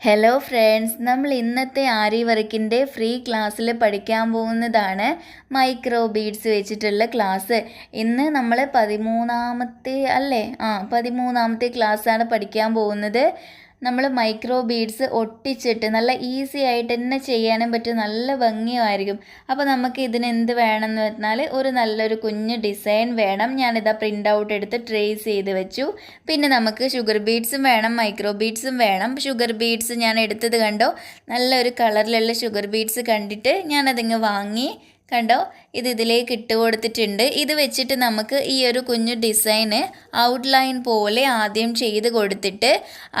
Hello friends നമ്മൾ ഇന്നത്തെ ആരി വർക്കിന്റെ ഫ്രീ ക്ലാസ്സിൽ പഠിക്കാൻ പോകുന്നതാണ് മൈക്രോ ബീഡ്സ് വെച്ചിട്ടുള്ള ക്ലാസ് ഇന്ന് നമ്മൾ പതിമൂന്നാമത്തെ അല്ലേ? ആ പതിമൂന്നാമത്തെ ക്ലാസ്സാണ് പഠിക്കാൻ പോകുന്നത്. നമ്മൾ മൈക്രോ ബീഡ്സ് ഒട്ടിച്ചിട്ട് നല്ല ഈസി ആയിട്ട് തന്നെ ചെയ്യാനും പറ്റും. നല്ല ഭംഗിയുമായിരിക്കും. അപ്പോൾ നമുക്ക് ഇതിന് എന്ത് വേണമെന്ന് പറഞ്ഞാൽ ഒരു നല്ലൊരു കുഞ്ഞ് ഡിസൈൻ വേണം. ഞാനിതാ പ്രിന്റ് ഔട്ട് എടുത്ത് ട്രേസ് ചെയ്ത് വെച്ചു. പിന്നെ നമുക്ക് ഷുഗർ ബീഡ്സും വേണം മൈക്രോ ബീഡ്സും വേണം. ഷുഗർ ബീഡ്സ് ഞാൻ എടുത്തത് കണ്ടോ? നല്ലൊരു കളറിലുള്ള ഷുഗർ ബീഡ്സ് കണ്ടിട്ട് ഞാനതിങ്ങ് വാങ്ങി കണ്ടോ? ഇത് ഇതിലേക്ക് ഇട്ട് കൊടുത്തിട്ടുണ്ട്. ഇത് വെച്ചിട്ട് നമുക്ക് ഈ ഒരു കുഞ്ഞു ഡിസൈന് ഔട്ട്ലൈൻ പോലെ ആദ്യം ചെയ്ത് കൊടുത്തിട്ട്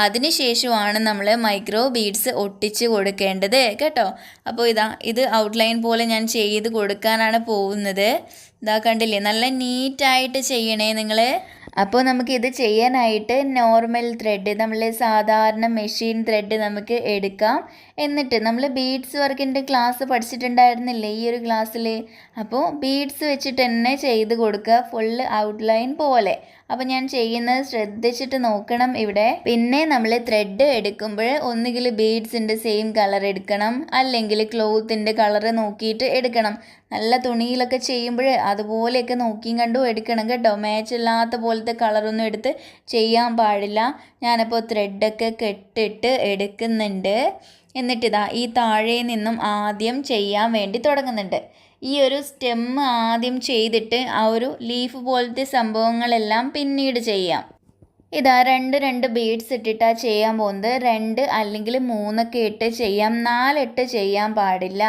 അതിന് ശേഷമാണ് നമ്മൾ മൈക്രോ ബീഡ്സ് ഒട്ടിച്ച് കൊടുക്കേണ്ടത്. കേട്ടോ? അപ്പോൾ ഇതാ ഇത് ഔട്ട്ലൈൻ പോലെ ഞാൻ ചെയ്ത് കൊടുക്കാനാണ് പോകുന്നത്. ഇതാ കണ്ടില്ലേ? നല്ല നീറ്റായിട്ട് ചെയ്യണേ നിങ്ങൾ അപ്പോൾ നമുക്ക് ഇത് ചെയ്യാനായിട്ട് നോർമൽ ത്രെഡ് നമ്മൾ സാധാരണ മെഷീൻ ത്രെഡ് നമുക്ക് എടുക്കാം. എന്നിട്ട് നമ്മൾ ബീഡ്സ് വർക്കിന്റെ ക്ലാസ് പഠിച്ചിട്ടുണ്ടായിരുന്നില്ലേ ഈ ഒരു ക്ലാസ്സിൽ അപ്പോൾ ബീഡ്സ് വെച്ചിട്ട് തന്നെ ചെയ്ത് കൊടുക്കുക ഫുള്ള് ഔട്ട്ലൈൻ പോലെ. അപ്പോൾ ഞാൻ ചെയ്യുന്നത് ശ്രദ്ധിച്ചിട്ട് നോക്കണം ഇവിടെ. പിന്നെ നമ്മൾ ത്രെഡ് എടുക്കുമ്പോൾ ഒന്നുകിൽ ബീഡ്സിന്റെ സെയിം കളർ എടുക്കണം അല്ലെങ്കിൽ ക്ലോത്തിന്റെ കളർ നോക്കിയിട്ട് എടുക്കണം. നല്ല തുണിയിലൊക്കെ ചെയ്യുമ്പോൾ അതുപോലെയൊക്കെ നോക്കിയും കണ്ടും എടുക്കണം കേട്ടോ. മാച്ച് ഇല്ലാത്ത പോലത്തെ കളറൊന്നും എടുത്ത് ചെയ്യാൻ പാടില്ല. ഞാനിപ്പോൾ ത്രെഡൊക്കെ കെട്ടിട്ട് എടുക്കുന്നുണ്ട്. എന്നിട്ടിതാ ഈ താഴെ നിന്നും ആദ്യം ചെയ്യാൻ വേണ്ടി തുടങ്ങുന്നുണ്ട്. ഈ ഒരു സ്റ്റെം ആദ്യം ചെയ്തിട്ട് ആ ഒരു ലീഫ് പോലത്തെ സംഭവങ്ങളെല്ലാം പിന്നീട് ചെയ്യാം. ഇതാ രണ്ട് രണ്ട് ബീഡ്സ് ഇട്ടിട്ടാണ് ചെയ്യാൻ പോകുന്നത്. രണ്ട് അല്ലെങ്കിൽ മൂന്നൊക്കെ ഇട്ട് ചെയ്യാം. നാലിട്ട് ചെയ്യാൻ പാടില്ല.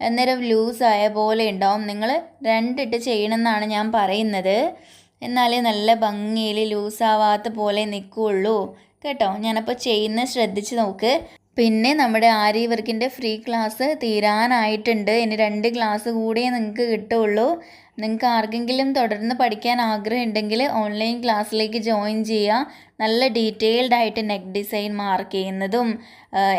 അന്നേരം ലൂസായ പോലെ ഉണ്ടാവും. നിങ്ങൾ രണ്ടിട്ട് ചെയ്യണമെന്നാണ് ഞാൻ പറയുന്നത്. എന്നാലേ നല്ല ഭംഗിയിൽ ലൂസാവാത്ത പോലെ നിൽക്കുകയുള്ളൂ. കേട്ടോ? ഞാനപ്പോൾ ചെയ്യുന്ന ശ്രദ്ധിച്ച് നോക്ക്. പിന്നെ നമ്മുടെ ആരി വർക്കിന്റെ ഫ്രീ ക്ലാസ് തീരാനായിട്ടുണ്ട്. ഇനി രണ്ട് ക്ലാസ് കൂടിയേ നിങ്ങൾക്ക് കിട്ടുള്ളൂ. നിങ്ങൾക്ക് ആർക്കെങ്കിലും തുടർന്ന് പഠിക്കാൻ ആഗ്രഹമുണ്ടെങ്കിൽ ഓൺലൈൻ ക്ലാസ്സിലേക്ക് ജോയിൻ ചെയ്യുക. നല്ല ഡീറ്റെയിൽഡ് ആയിട്ട് നെക്ക് ഡിസൈൻ മാർക്ക് ചെയ്യുന്നതും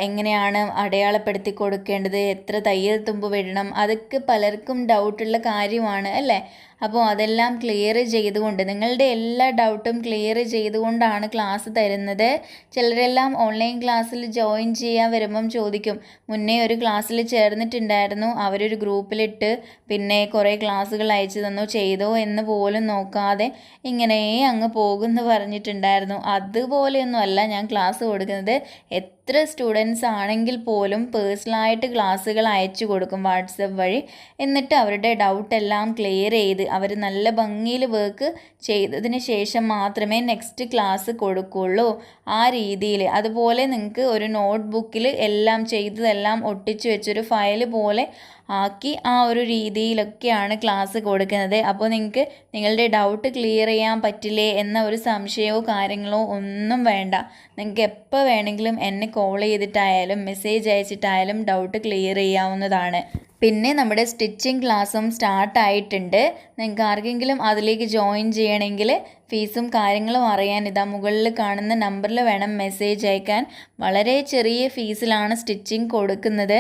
എങ്ങനെയാണ് അടയാളപ്പെടുത്തി കൊടുക്കേണ്ടത് എത്ര തയ്യൽ തുമ്പ് വിടണം അതൊക്കെ പലർക്കും ഡൗട്ടുള്ള കാര്യമാണ് അല്ലേ? അപ്പോൾ അതെല്ലാം ക്ലിയർ ചെയ്തുകൊണ്ട് നിങ്ങളുടെ എല്ലാ ഡൗട്ടും ക്ലിയർ ചെയ്തുകൊണ്ടാണ് ക്ലാസ് തരുന്നത്. ചിലരെല്ലാം ഓൺലൈൻ ക്ലാസ്സിൽ ജോയിൻ ചെയ്യാൻ വരുമ്പം ചോദിക്കും മുന്നേ ഒരു ക്ലാസ്സിൽ ചേർന്നിട്ടുണ്ടായിരുന്നു അവരൊരു ഗ്രൂപ്പിലിട്ട് പിന്നെ കുറേ ക്ലാസ്സുകൾ അയച്ചു തന്നോ ചെയ്തോ എന്ന് പോലും നോക്കാതെ ഇങ്ങനെ അങ്ങ് പോകുമെന്ന് പറഞ്ഞിട്ടുണ്ടായിരുന്നു. അതുപോലെയൊന്നും അല്ല ഞാൻ ക്ലാസ് കൊടുക്കുന്നത്. എത്ര സ്റ്റുഡൻസ് ആണെങ്കിൽ പോലും പേഴ്സണലായിട്ട് ക്ലാസ്സുകൾ അയച്ചു കൊടുക്കും വാട്സപ്പ് വഴി. എന്നിട്ട് അവരുടെ ഡൗട്ട് എല്ലാം ക്ലിയർ ചെയ്ത് അവർ നല്ല ഭംഗിയിൽ വർക്ക് ചെയ്തതിന് ശേഷം മാത്രമേ നെക്സ്റ്റ് ക്ലാസ് കൊടുക്കുള്ളൂ. ആ രീതിയിൽ. അതുപോലെ നിങ്ങൾക്ക് ഒരു നോട്ട് ബുക്കിൽ എല്ലാം ചെയ്തതെല്ലാം ഒട്ടിച്ചു വെച്ചൊരു ഫയൽ പോലെ ആക്കി ആ ഒരു രീതിയിലൊക്കെയാണ് ക്ലാസ് കൊടുക്കുന്നത്. അപ്പോൾ നിങ്ങൾക്ക് നിങ്ങളുടെ ഡൗട്ട് ക്ലിയർ ചെയ്യാൻ പറ്റില്ലേ എന്ന ഒരു സംശയമോ കാര്യങ്ങളോ ഒന്നും വേണ്ട. നിങ്ങൾക്ക് എപ്പോൾ വേണമെങ്കിലും എന്നെ കോൾ ചെയ്തിട്ടായാലും മെസ്സേജ് അയച്ചിട്ടായാലും ഡൗട്ട് ക്ലിയർ ചെയ്യാവുന്നതാണ്. പിന്നെ നമ്മുടെ സ്റ്റിച്ചിങ് ക്ലാസ്സും സ്റ്റാർട്ട് ആയിട്ടുണ്ട്. നിങ്ങൾക്ക് ആർക്കെങ്കിലും അതിലേക്ക് ജോയിൻ ചെയ്യണമെങ്കിൽ ഫീസും കാര്യങ്ങളും അറിയാൻ ഇതാ മുകളിൽ കാണുന്ന നമ്പറിൽ വേണം മെസ്സേജ് അയക്കാൻ. വളരെ ചെറിയ ഫീസിലാണ് സ്റ്റിച്ചിങ് കൊടുക്കുന്നത്.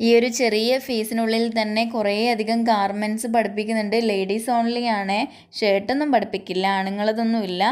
ഈ ഒരു ചെറിയ ഫീസിനുള്ളിൽ തന്നെ കുറേ അധികം ഗാർമെന്റ്സ് പഠിപ്പിക്കുന്നുണ്ട്. ലേഡീസ് ഓൺലി ആണ്. ഷർട്ടൊന്നും പഠിപ്പിക്കില്ല. ആണുങ്ങളതൊന്നുമില്ല.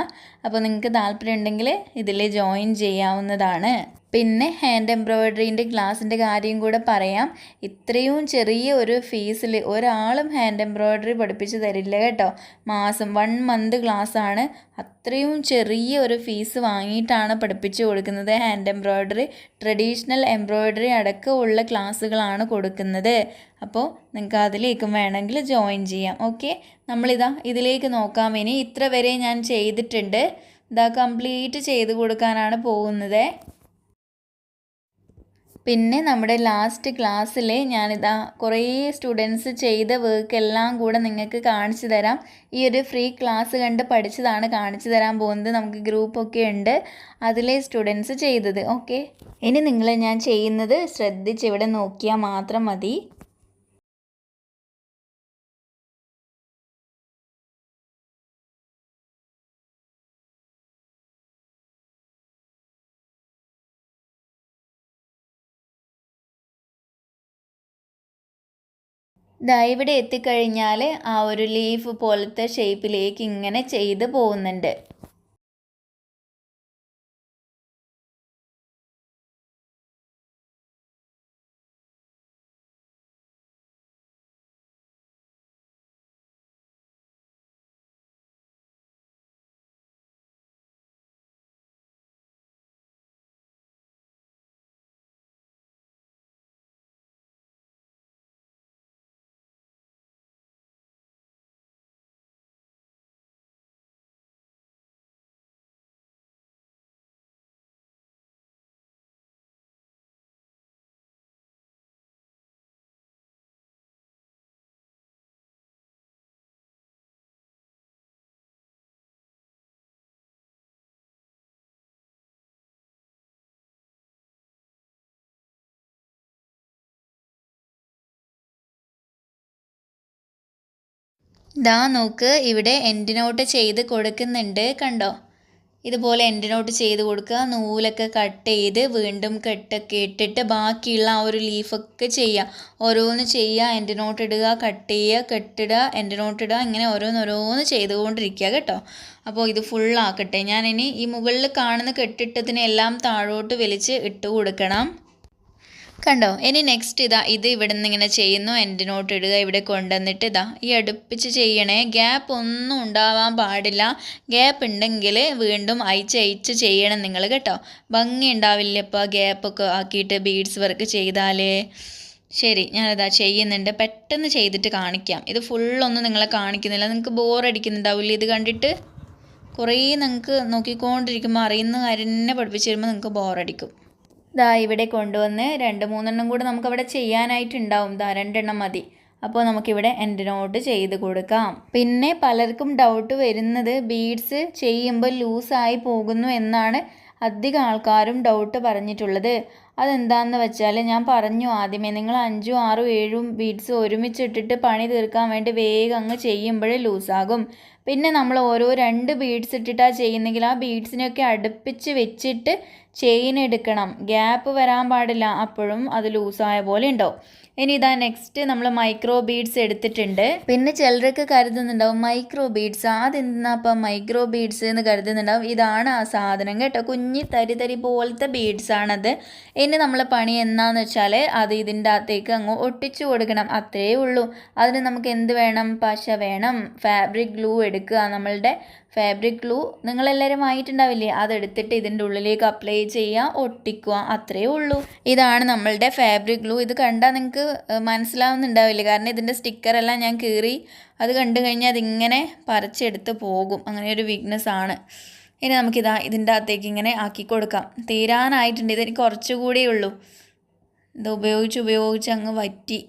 അപ്പോൾ നിങ്ങൾക്ക് താല്പര്യം ഉണ്ടെങ്കിൽ ഇതിൽ ജോയിൻ ചെയ്യാവുന്നതാണ്. പിന്നെ ഹാൻഡ് എംബ്രോയ്ഡറീന്റെ ക്ലാസ്സിന്റെ കാര്യം കൂടെ പറയാം. ഇത്രയും ചെറിയ ഒരു ഫീസിൽ ഒരാളും ഹാൻഡ് എംബ്രോയ്ഡറി പഠിപ്പിച്ച് തരില്ല കേട്ടോ. മാസം വൺ മന്ത് ക്ലാസ്സാണ് അത്രയും ചെറിയ ഒരു ഫീസ് വാങ്ങിയിട്ടാണ് പഠിപ്പിച്ച് കൊടുക്കുന്നത് ഹാൻഡ് എംബ്രോയ്ഡറി ട്രഡീഷണൽ എംബ്രോയ്ഡറി അടക്കമുള്ള ക്ലാസ്സുകളാണ് കൊടുക്കുന്നത്. അപ്പോൾ നിങ്ങൾക്ക് അതിലേക്കും വേണമെങ്കിൽ ജോയിൻ ചെയ്യാം. ഓക്കെ നമ്മളിതാ ഇതിലേക്ക് നോക്കാം. ഇനി ഇത്ര വരെ ഞാൻ ചെയ്തിട്ടുണ്ട്. ഇതാ കംപ്ലീറ്റ് ചെയ്ത് കൊടുക്കാനാണ് പോകുന്നത്. പിന്നെ നമ്മുടെ ലാസ്റ്റ് ക്ലാസ്സിൽ ഞാനിതാ കുറേ സ്റ്റുഡൻസ് ചെയ്ത വർക്ക് എല്ലാം കൂടെ നിങ്ങൾക്ക് കാണിച്ചു തരാം. ഈ ഒരു ഫ്രീ ക്ലാസ് കണ്ട് പഠിച്ചതാണ് കാണിച്ചു തരാൻ പോകുന്നത്. നമുക്ക് ഗ്രൂപ്പൊക്കെ ഉണ്ട്. അതിലെ സ്റ്റുഡൻസ് ചെയ്തത്. ഓക്കെ ഇനി നിങ്ങൾ ഞാൻ ചെയ്യുന്നത് ശ്രദ്ധിച്ച് ഇവിടെ നോക്കിയാൽ മാത്രം മതി. ദാ ഇവിടെ എത്തിക്കഴിഞ്ഞാൽ ആ ഒരു ലീഫ് പോലത്തെ ഷേപ്പിലേക്ക് ഇങ്ങനെ ചെയ്ത് പോകുന്നുണ്ട്. ദാ നോക്ക് ഇവിടെ എൻഡ് നോട്ട് ചെയ്ത് കൊടുക്കുന്നുണ്ട് കണ്ടോ? ഇതുപോലെ എൻഡ് നോട്ട് ചെയ്ത് കൊടുക്കുക. നൂലൊക്കെ കട്ട് ചെയ്ത് വീണ്ടും കെട്ടൊക്കെ ഇട്ടിട്ട് ബാക്കിയുള്ള ആ ഒരു ലീഫൊക്കെ ചെയ്യുക. ഓരോന്ന് ചെയ്യുക എൻഡ് നോട്ട് ഇടുക കട്ട് ചെയ്യുക കെട്ടിടുക എൻഡ് നോട്ട് ഇടുക ഇങ്ങനെ ഓരോന്ന് ഓരോന്ന് ചെയ്തുകൊണ്ടിരിക്കുക കേട്ടോ. അപ്പോൾ ഇത് ഫുള്ളാക്കട്ടെ ഞാനിനി ഈ മുകളിൽ കാണുന്ന കെട്ടിട്ടതിനെല്ലാം താഴോട്ട് വലിച്ച് ഇട്ട് കൊടുക്കണം. കണ്ടോ? ഇനി നെക്സ്റ്റ് ഇതാ ഇത് ഇവിടെ നിന്ന് ഇങ്ങനെ ചെയ്യുന്നു എന്റെ നോട്ട് ഇടുക ഇവിടെ കൊണ്ടുവന്നിട്ട് ഇതാ ഈ അടുപ്പിച്ച് ചെയ്യണേ. ഗ്യാപ്പ് ഒന്നും ഉണ്ടാവാൻ പാടില്ല. ഗ്യാപ്പ് ഉണ്ടെങ്കിൽ വീണ്ടും അയച്ച് അയച്ച് ചെയ്യണം നിങ്ങൾ കേട്ടോ. ഭംഗി ഉണ്ടാവില്ല ഇപ്പോൾ ഗ്യാപ്പൊക്കെ ആക്കിയിട്ട് ബീഡ്സ് വർക്ക് ചെയ്താൽ ശരി ഞാനിതാ ചെയ്യുന്നുണ്ട്. പെട്ടെന്ന് ചെയ്തിട്ട് കാണിക്കാം. ഇത് ഫുള്ളൊന്നും നിങ്ങളെ കാണിക്കുന്നില്ല. നിങ്ങൾക്ക് ബോറടിക്കുന്നുണ്ടാവില്ല ഇത് കണ്ടിട്ട്? കുറേ നിങ്ങൾക്ക് നോക്കിക്കൊണ്ടിരിക്കുമ്പോൾ അറിയുന്ന കാര്യം തന്നെ പഠിപ്പിച്ചു തരുമ്പോൾ നിങ്ങൾക്ക് ബോറടിക്കും ദാ ഇവിടെ കൊണ്ടുവന്ന് രണ്ട് മൂന്നെണ്ണം കൂടെ നമുക്കവിടെ ചെയ്യാനായിട്ടുണ്ടാവും. ദാ രണ്ടെണ്ണം മതി. അപ്പോൾ നമുക്കിവിടെ എന്റെ നോട്ട് ചെയ്ത് കൊടുക്കാം. പിന്നെ പലർക്കും ഡൗട്ട് വരുന്നത് ബീഡ്സ് ചെയ്യുമ്പോൾ ലൂസായി പോകുന്നു എന്നാണ് അധികം ആൾക്കാരും ഡൗട്ട് പറഞ്ഞിട്ടുള്ളത്. അതെന്താണെന്ന് വെച്ചാൽ ഞാൻ പറഞ്ഞു ആദ്യമേ നിങ്ങൾ അഞ്ചും ആറും ഏഴും ബീഡ്സ് ഒരുമിച്ചിട്ടിട്ട് പണി തീർക്കാൻ വേണ്ടി വേഗം അങ്ങ് ചെയ്യുമ്പോഴേ ലൂസാകും. പിന്നെ നമ്മൾ ഓരോ രണ്ട് ബീഡ്സ് ഇട്ടിട്ടാണ് ചെയ്യുന്നെങ്കിൽ ആ ബീഡ്സിനെയൊക്കെ അടുപ്പിച്ച് വെച്ചിട്ട് ചെയിൻ എടുക്കണം. ഗ്യാപ്പ് വരാൻ പാടില്ല. അപ്പോഴും അത് ലൂസായ പോലെ ഉണ്ടാവും. ഇനി ഇതാ നെക്സ്റ്റ് നമ്മൾ മൈക്രോ ബീഡ്സ് എടുത്തിട്ടുണ്ട്. പിന്നെ ചിലരൊക്കെ കരുതുന്നുണ്ടാവും മൈക്രോ ബീഡ്സ് അതെന്താ മൈക്രോ ബീഡ്സ് എന്ന് കരുതുന്നുണ്ടാവും? ഇതാണ് ആ സാധനം കേട്ടോ. കുഞ്ഞി തരി തരി പോലത്തെ ബീഡ്സ് ആണത്. ഇനി നമ്മൾ പണി എന്താന്ന് വെച്ചാൽ അത് ഇതിന്റെ അകത്തേക്ക് അങ്ങ് ഒട്ടിച്ചു കൊടുക്കണം. അത്രേ ഉള്ളൂ. അതിന് നമുക്ക് എന്ത് വേണം? പശ വേണം. ഫാബ്രിക് ഗ്ലൂ എടുക്കുക നമ്മളുടെ ഫാബ്രിക് ഗ്ലൂ നിങ്ങളെല്ലാവരും വാങ്ങിയിട്ടുണ്ടാവില്ലേ? അതെടുത്തിട്ട് ഇതിന്റെ ഉള്ളിലേക്ക് അപ്ലൈ ചെയ്യുക ഒട്ടിക്കുക. അത്രയേ ഉള്ളൂ. ഇതാണ് നമ്മളുടെ ഫാബ്രിക് ഗ്ലൂ ഇത് കണ്ടാൽ നിങ്ങൾക്ക് മനസ്സിലാവുന്നുണ്ടാവില്ല? കാരണം ഇതിന്റെ സ്റ്റിക്കറെല്ലാം ഞാൻ കീറി അത് കണ്ടു കഴിഞ്ഞാൽ അതിങ്ങനെ പറിച്ചെടുത്ത് പോകും. അങ്ങനെ ഒരു വീക്ക്നെസ് ആണ്. ഇനി നമുക്കിതാ ഇതിന്റെ അകത്തേക്ക് ഇങ്ങനെ ആക്കി കൊടുക്കാം. തീരാനായിട്ടുണ്ട്. ഇതിന് കുറച്ചുകൂടിയേ ഉള്ളൂ. ഇത് ഉപയോഗിച്ച് ഉപയോഗിച്ച് അങ്ങ് വറ്റി.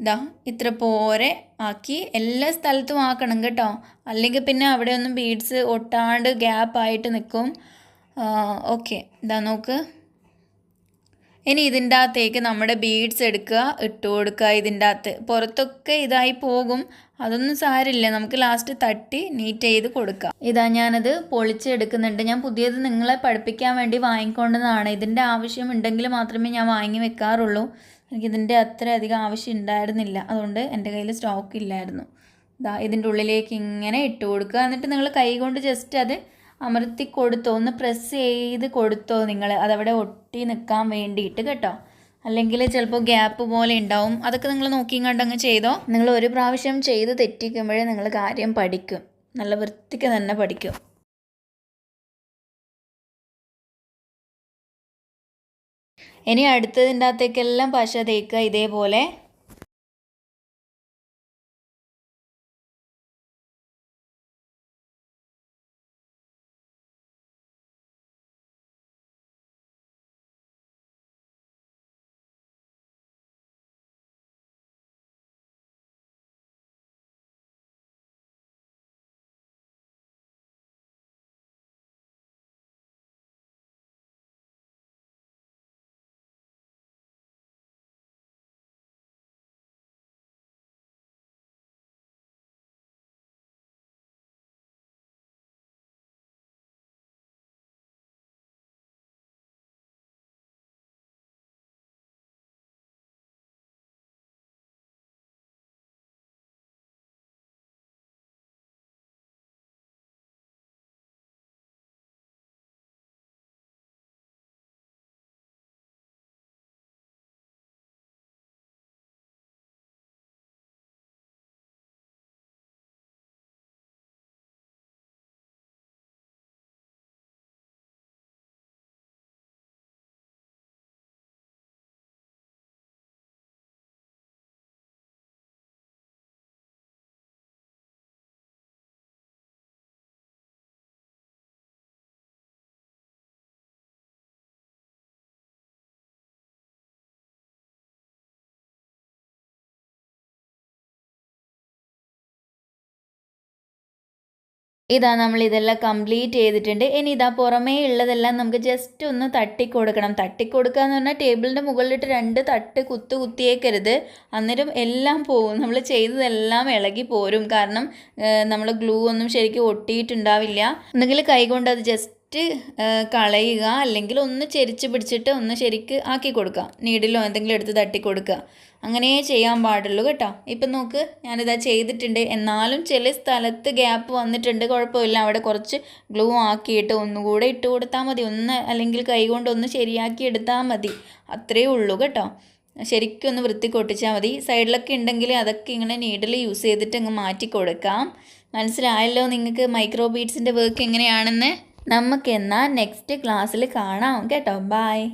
ഇതാ ഇത്ര പോരെ ആക്കി എല്ലാ സ്ഥലത്തും ആക്കണം കേട്ടോ. അല്ലെങ്കിൽ പിന്നെ അവിടെ ഒന്നും ബീഡ്സ് ഒട്ടാണ്ട് ഗ്യാപ്പായിട്ട് നിൽക്കും. ഓക്കെ ഇതാ നോക്ക്. ഇനി ഇതിന്റെ അകത്തേക്ക് നമ്മുടെ ബീഡ്സ് എടുക്കുക ഇട്ട് കൊടുക്കുക ഇതിന്റെ അകത്ത്. പുറത്തൊക്കെ ഇതായി പോകും. അതൊന്നും സാരില്ല. നമുക്ക് ലാസ്റ്റ് തട്ടി നീറ്റ് ചെയ്ത് കൊടുക്കാം. ഇതാ ഞാനത് പൊളിച്ചെടുക്കുന്നുണ്ട്. ഞാൻ പുതിയത് നിങ്ങളെ പഠിപ്പിക്കാൻ വേണ്ടി വാങ്ങിക്കൊണ്ടതാണ്. ഇതിന്റെ ആവശ്യം ഉണ്ടെങ്കിൽ മാത്രമേ ഞാൻ വാങ്ങി വെക്കാറുള്ളൂ. എനിക്കിതിന്റെ അത്ര അധികം ആവശ്യം ഉണ്ടായിരുന്നില്ല അതുകൊണ്ട് എന്റെ കയ്യിൽ സ്റ്റോക്ക് ഇല്ലായിരുന്നു. ഇതാ ഇതിന്റെ ഉള്ളിലേക്ക് ഇങ്ങനെ ഇട്ട് കൊടുക്കുക. എന്നിട്ട് നിങ്ങൾ കൈ കൊണ്ട് ജസ്റ്റ് അത് അമർത്തി കൊടുത്തോ ഒന്ന് പ്രസ് ചെയ്ത് കൊടുത്തോ നിങ്ങൾ. അതവിടെ ഒട്ടി നിൽക്കാൻ വേണ്ടിയിട്ട് കേട്ടോ. അല്ലെങ്കിൽ ചിലപ്പോൾ ഗ്യാപ്പ് പോലെ ഉണ്ടാവും അതൊക്കെ നിങ്ങൾ നോക്കിയും കണ്ടങ്ങ് ചെയ്തോ. നിങ്ങൾ ഒരു പ്രാവശ്യം ചെയ്ത് തെറ്റിക്കുമ്പോഴേ നിങ്ങൾ കാര്യം പഠിക്കും. നല്ല വൃത്തിക്ക് തന്നെ പഠിക്കും. ഇനി അടുത്തതിന്റെ അകത്തേക്കെല്ലാം പശ തേക്കുക ഇതേപോലെ. ഇതാ നമ്മൾ ഇതെല്ലാം കംപ്ലീറ്റ് ചെയ്തിട്ടുണ്ട്. ഇനി ഇതാ പുറമേ ഉള്ളതെല്ലാം നമുക്ക് ജസ്റ്റ് ഒന്ന് തട്ടിക്കൊടുക്കണം. തട്ടിക്കൊടുക്കുക എന്ന് പറഞ്ഞാൽ ടേബിളിന്റെ മുകളിലിട്ട് രണ്ട് തട്ട് കുത്ത് കുത്തിയേക്കരുത്. അന്നേരം എല്ലാം പോവും നമ്മൾ ചെയ്തതെല്ലാം ഇളകി പോരും. കാരണം നമ്മൾ ഗ്ലൂ ഒന്നും ശരിക്കും ഒട്ടിയിട്ടുണ്ടാവില്ല. ഒന്നുകിൽ കൈകൊണ്ട് അത് ജസ്റ്റ് കളയുക അല്ലെങ്കിൽ ഒന്ന് ചെരിച്ച് പിടിച്ചിട്ട് ഒന്ന് ശരിക്ക് ആക്കി കൊടുക്കുക. നീഡിലോ എന്തെങ്കിലും എടുത്ത് തട്ടി കൊടുക്കുക. അങ്ങനെ ചെയ്യാൻ പാടുള്ളൂ കേട്ടോ. ഇപ്പം നോക്ക് ഞാനിതാ ചെയ്തിട്ടുണ്ട്. എന്നാലും ചില സ്ഥലത്ത് ഗ്യാപ്പ് വന്നിട്ടുണ്ട് കുഴപ്പമില്ല. അവിടെ കുറച്ച് ഗ്ലൂ ആക്കിയിട്ട് ഒന്നുകൂടെ ഇട്ട് കൊടുത്താൽ മതി. ഒന്ന് അല്ലെങ്കിൽ കൈകൊണ്ട് ഒന്ന് ശരിയാക്കി എടുത്താൽ മതി. അത്രയേ ഉള്ളൂ കേട്ടോ. ശരിക്കും ഒന്ന് വൃത്തി കൊട്ടിച്ചാൽ മതി. സൈഡിലൊക്കെ ഉണ്ടെങ്കിൽ അതൊക്കെ ഇങ്ങനെ നീഡിൽ യൂസ് ചെയ്തിട്ട് അങ്ങ് മാറ്റി കൊടുക്കാം. മനസ്സിലായല്ലോ നിങ്ങൾക്ക് മൈക്രോ ബീഡ്സിന്റെ വർക്ക് എങ്ങനെയാണെന്ന്? നമുക്കെന്നാൽ നെക്സ്റ്റ് ക്ലാസ്സിൽ കാണാം. കേട്ടോ ബായ്